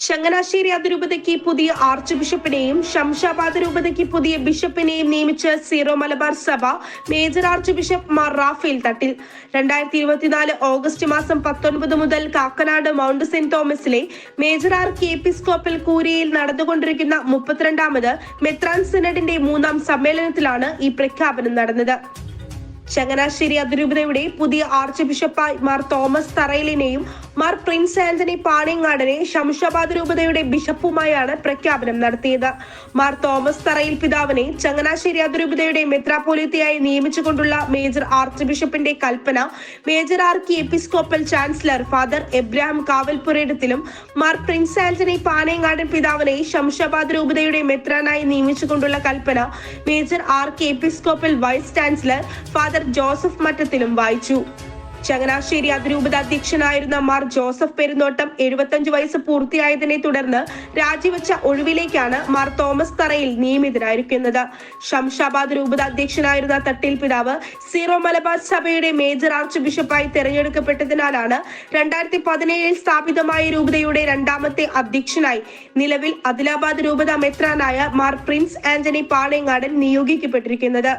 ചങ്ങനാശ്ശേരി അതിരൂപതയ്ക്ക് പുതിയ ആർച്ച് ബിഷപ്പിനെയും ശംഷാബാദ് രൂപതയ്ക്ക് പുതിയ ബിഷപ്പിനെയും നിയമിച്ച സീറോ മലബാർ സഭ major archbishop Mar Raphael Thattil. രണ്ടായിരത്തി ഇരുപത്തിനാല് ഓഗസ്റ്റ് മാസം പത്തൊൻപത് മുതൽ കാക്കനാട് മൗണ്ട് സെന്റ് തോമസിലെ മേജർ ആർക്ക് എപ്പിസ്കോപ്പൽ കൂരിയയിൽ നടന്നുകൊണ്ടിരിക്കുന്ന മുപ്പത്തിരണ്ടാമത് മെത്രാൻ സിനഡിന്റെ മൂന്നാം സമ്മേളനത്തിലാണ് ഈ പ്രഖ്യാപനം നടന്നത്. ചങ്ങനാശ്ശേരി അതിരൂപതയുടെ പുതിയ ആർച്ച് ബിഷപ്പായി മാർ തോമസ് തറയിലിനെയും മാർ പ്രിൻസ് ആന്റണി പാണിയങ്ങാടനെ ശംഷാബാദ് രൂപതയുടെ ബിഷപ്പുമായാണ് പ്രഖ്യാപനം നടത്തിയത്. മാർ തോമസ് തറയിൽ പിതാവിനെ ചങ്ങനാശ്ശേരി അതിരൂപതയുടെ മെത്രാപോലിത്തയായി നിയമിച്ചുകൊണ്ടുള്ള മേജർ ആർച്ച് ബിഷപ്പിന്റെ കൽപ്പന major archiepiscopal chancellor father Abraham കാവൽപുരയിടത്തിലും Mar Prince Antony Panayangadan പിതാവിനെ ശംഷാബാദ് രൂപതയുടെ മെത്രാനായി നിയമിച്ചുകൊണ്ടുള്ള കൽപ്പന major archiepiscopal vice chancellor father Joseph മറ്റത്തിലും വായിച്ചു. ചങ്ങനാശ്ശേരി അതിരൂപത അധ്യക്ഷനായിരുന്ന മാർ ജോസഫ് പെരുന്നോട്ടം എഴുപത്തഞ്ച് വയസ്സ് പൂർത്തിയായതിനെ തുടർന്ന് രാജിവെച്ച ഒഴിവിലേക്കാണ് മാർ തോമസ് തറയിൽ നിയമിതനായിരിക്കുന്നത്. ശംഷാബാദ് രൂപത അധ്യക്ഷനായിരുന്ന തട്ടിൽ പിതാവ് സീറോ മലബാർ സഭയുടെ മേജർ ആർച്ച് ബിഷപ്പായി തെരഞ്ഞെടുക്കപ്പെട്ടതിനാലാണ് രണ്ടായിരത്തി പതിനേഴിൽ സ്ഥാപിതമായ രൂപതയുടെ രണ്ടാമത്തെ അധ്യക്ഷനായി നിലവിൽ അദിലാബാദ് രൂപത മെത്രാനായ മാർ പ്രിൻസ് ആന്റണി പാളയങ്ങാടൻ നിയോഗിക്കപ്പെട്ടിരിക്കുന്നത്.